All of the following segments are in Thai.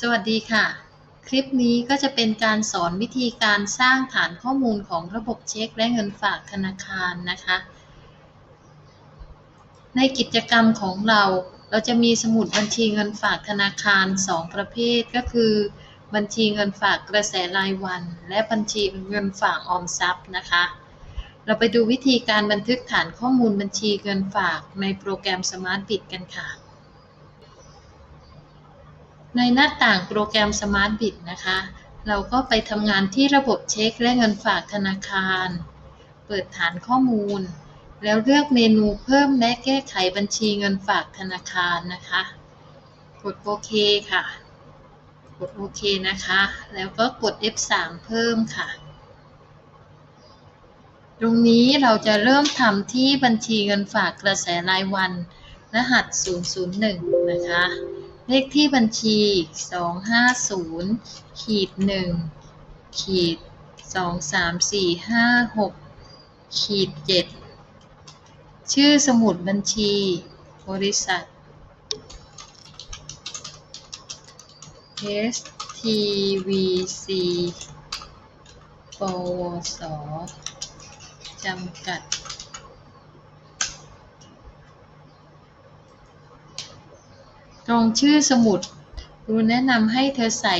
สวัสดีค่ะ คลิปนี้ก็จะเป็นการสอนวิธีการสร้างฐานข้อมูลของระบบเช็คและเงินฝากธนาคารนะคะ ในกิจกรรมของเราเราจะมีสมุดบัญชีเงินฝากธนาคาร 2 ประเภทก็คือ บัญชีเงินฝากกระแสรายวัน และบัญชีเงินฝากออมทรัพย์นะคะ เราไปดูวิธีการบันทึกฐานข้อมูลบัญชีเงินฝากในโปรแกรม Smart Bit กันค่ะ ในหน้าต่างโปรแกรม Smart Bit นะคะ เราก็ไปทำงานที่ระบบเช็คและเงินฝากธนาคาร เปิดฐานข้อมูล แล้วเลือกเมนูเพิ่มและแก้ไขบัญชีเงินฝากธนาคารนะคะ กดโอเคค่ะ กดโอเคนะคะ แล้วก็กด F3 เพิ่มค่ะ ตรงนี้เราจะเริ่มทำที่บัญชีเงินฝากกระแสรายวัน รหัส 001 นะคะ เลขที่บัญชี 250ขีด1ขีด23456ขีด7ชื่อสมุดบัญชี บริษัท STVC ปวส จำกัด ตรงชื่อสมุดครูแนะนำให้เธอใส่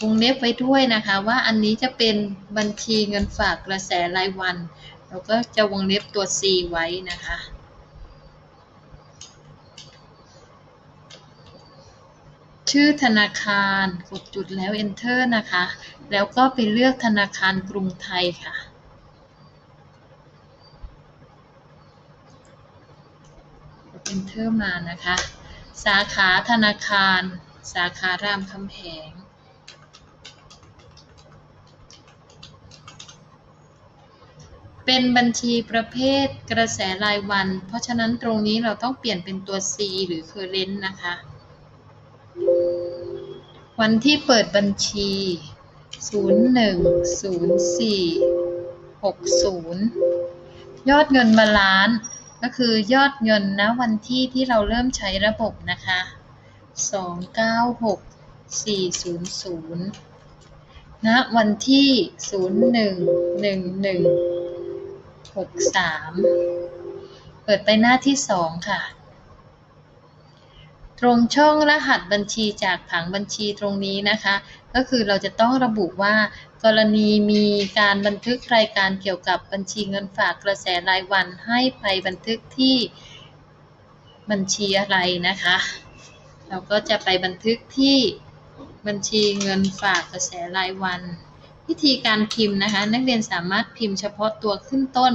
วงเล็บไว้ด้วยนะคะ ว่าอันนี้จะเป็นบัญชีเงินฝากกระแสรายวัน เราก็จะวงเล็บตัว C ไว้นะคะ ชื่อธนาคารกดจุดแล้ว Enter นะคะ แล้วก็ไปเลือกธนาคารกรุงไทยค่ะกด Enter มานะคะ สาขาธนาคาร สาขารามคำแหง เป็นบัญชีประเภทกระแสรายวัน เพราะฉะนั้นตรงนี้เราต้องเปลี่ยนเป็นตัว C หรือ current นะคะ วันที่เปิดบัญชี 010460 ยอดเงินมาล้าน ก็คือยอดเงินนะวันที่ที่เราเริ่มใช้ระบบนะคะ 296400ณวันที่ 011163 เปิดไปหน้าที่ 2 ค่ะ ตรงช่องรหัสบัญชีจากผังบัญชีตรงนี้นะคะ ก็คือเราจะต้องระบุว่า กรณีมีการบันทึกรายการเกี่ยวกับบัญชีเงินฝากกระแสรายวันให้ไปบันทึกที่บัญชีอะไรนะคะ เราก็จะไปบันทึกที่บัญชีเงินฝากกระแสรายวัน วิธีการพิมพ์นะคะ นักเรียนสามารถพิมพ์เฉพาะตัวขึ้นต้น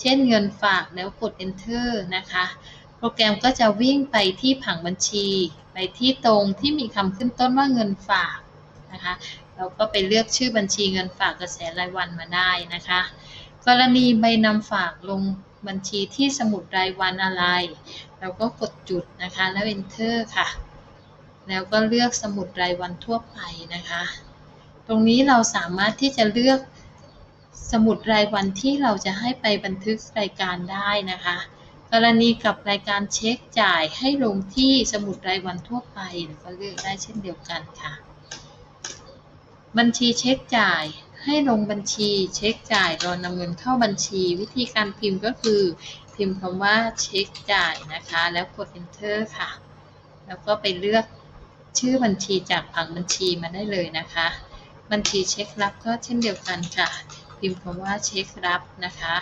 เช่นเงินฝากแล้วกด enter นะคะ โปรแกรมก็จะวิ่งไปที่ผังบัญชี ไปที่ตรงที่มีคำขึ้นต้นว่าเงินฝากนะคะเราก็ไปเลือกชื่อบัญชีเงินฝากกระแสรายวันมาได้นะคะ กรณีใบนำฝากลงบัญชีที่สมุดรายวันอะไร เราก็กดจุดนะคะแล้ว enter ค่ะ แล้วก็เลือกสมุดรายวันทั่วไปนะคะ ตรงนี้เราสามารถที่จะเลือกสมุดรายวันที่เราจะให้ไปบันทึกรายการได้นะคะ กรณีกับรายการเช็คจ่ายให้ลงที่สมุดรายวันทั่วไปก็เลือกได้เช่นเดียวกันค่ะ บัญชีเช็คจ่ายให้ลงบัญชีเช็คจ่ายรอนำเงินเข้าบัญชี วิธีการพิมพ์ก็คือ พิมพ์คำว่าเช็คจ่ายนะคะ แล้วกด enter ค่ะ แล้วก็ไปเลือกชื่อบัญชีจากผังบัญชีมาได้เลยนะคะ บัญชีเช็ครับก็เช่นเดียวกันค่ะ พิมพ์คำว่าเช็ครับนะคะ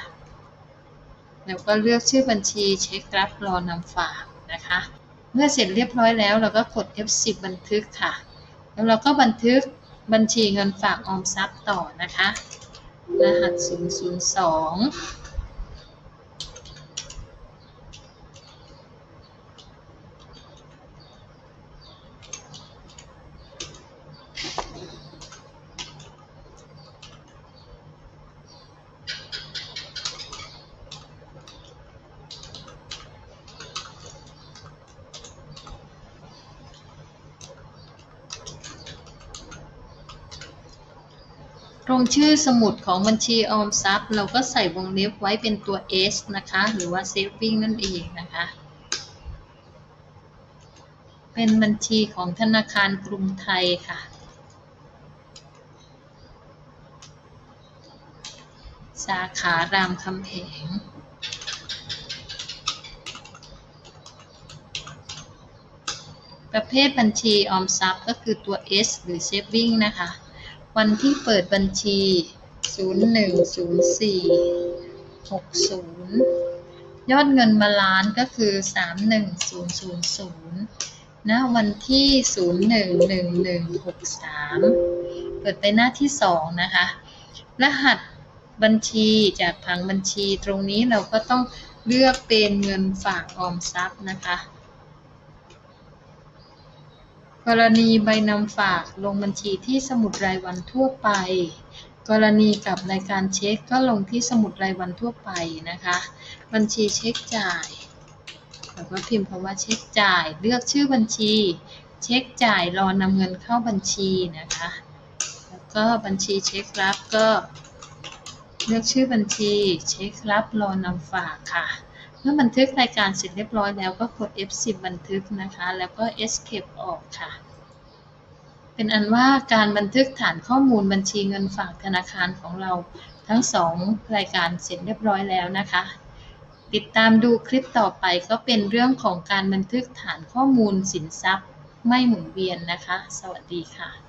แล้วก็เลือกชื่อบัญชีเช็ครับรอนำฝากนะคะ เมื่อเสร็จเรียบร้อยแล้วเราก็กด F10 บันทึกค่ะ แล้วเราก็บันทึกบัญชีเงินฝากออมทรัพย์ต่อนะคะ รหัส 002 ตรงชื่อสมุดของบัญชีออมทรัพย์ เราก็ใส่วงเล็บไว้เป็นตัว S นะคะ หรือว่า saving นั่นเองนะคะ เป็นบัญชีของธนาคารกรุงไทยค่ะ สาขารามคำแหงประเภทบัญชีออมทรัพย์ก็คือตัว S หรือ Saving นะคะ วันที่เปิดบัญชี 0104 60 ยอดเงินมาล้านก็คือ 31000ณวันที่ 011163 เปิดไปหน้าที่ 2 นะคะ รหัสบัญชีจากผังบัญชีตรงนี้เราก็ต้องเลือกเป็นเงินฝากออมทรัพย์นะคะ กรณีใบนำฝากลงบัญชีที่สมุดรายวันทั่วไป กรณีกับรายการเช็คก็ลงที่สมุดรายวันทั่วไปนะคะ บัญชีเช็คจ่ายแล้วก็พิมพ์คำว่าเช็คจ่าย เลือกชื่อบัญชี เช็คจ่ายรอนำเงินเข้าบัญชีนะคะ แล้วก็บัญชีเช็ครับก็ เลือกชื่อบัญชี เช็ครับรอนำฝากค่ะ เมื่อบันทึกรายการเสร็จเรียบร้อยแล้วก็กด F10 บันทึกนะคะ แล้วก็ Escape ออกค่ะ เป็นอันว่าการบันทึกฐานข้อมูลบัญชีเงินฝากธนาคารของเราทั้งสองรายการเสร็จเรียบร้อยแล้วนะคะ ติดตามดูคลิปต่อไปก็เป็นเรื่องของการบันทึกฐานข้อมูลสินทรัพย์ไม่หมุนเวียนนะคะ สวัสดีค่ะ